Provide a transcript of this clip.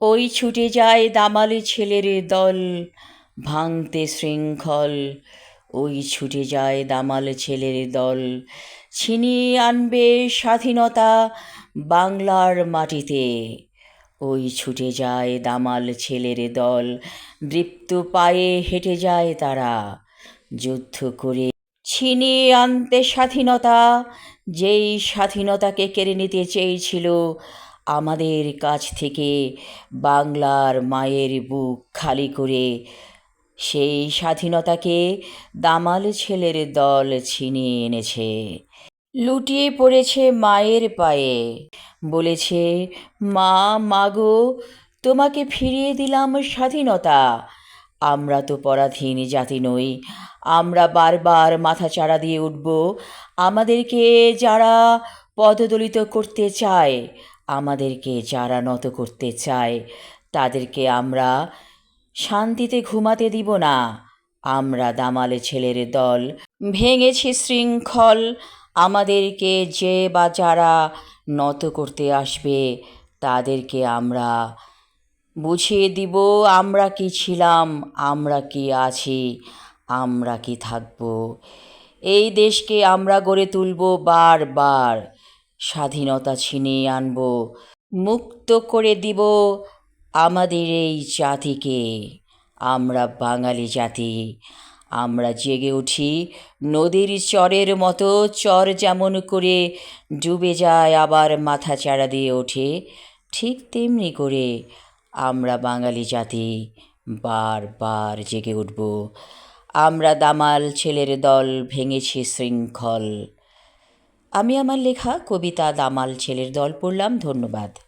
ওই ছুটে যায় দামাল ছেলের দল, ভাঙতে শৃঙ্খল। ওই ছুটে যায় দামাল ছেলের দল, ছিনিয়ে আনবে স্বাধীনতা বাংলার মাটিতে। ওই ছুটে যায় দামাল ছেলের দল, দৃপ্ত পায়ে হেঁটে যায় তারা। যুদ্ধ করে ছিনিয়ে আনতে স্বাধীনতা, যেই স্বাধীনতাকে কেড়ে নিতে চেয়েছিল আমাদের কাছ থেকে বাংলার মায়ের বুক খালি করে সেই স্বাধীনতাকে দামাল ছেলের দল ছিনিয়ে এনেছে। লুটিয়ে পড়েছে মায়ের পায়ে। বলেছে, মা মাগো তোমাকে ফিরিয়ে দিলাম স্বাধীনতা। আমরা তো পরাধীন জাতি নই। আমরা বারবার মাথা চাড়া দিয়ে উঠব। আমাদেরকে যারা পদদলিত করতে চায় আমাদেরকে যারা নত করতে চায়, তাদেরকে আমরা শান্তিতে ঘুমাতে দিব না। আমরা দামালে ছেলের দল, ভেঙেছি শৃঙ্খল, আমাদেরকে যে বা যারা নত করতে আসবে, তাদেরকে আমরা বুঝিয়ে দিব আমরা কি ছিলাম, আমরা কি আছি, আমরা কি থাকব। এই দেশকে আমরা গড়ে তুলব বারবার। স্বাধীনতা ছিনিয়ে আনব, মুক্ত করে দিব আমাদের এই জাতিকে। আমরা বাঙালি জাতি, আমরা জেগে উঠি নদীর চরের মতো, চর যেমন করে ডুবে যায় আবার মাথা চাড়া দিয়ে ওঠে, ঠিক তেমনি করে আমরা বাঙালি জাতি বারবার জেগে উঠব। আমরা দামাল ছেলের দল ভেঙেছি শৃঙ্খল আমি আমার লেখা কবিতা দামাল ছেলের দল পড়লাম ধন্যবাদ।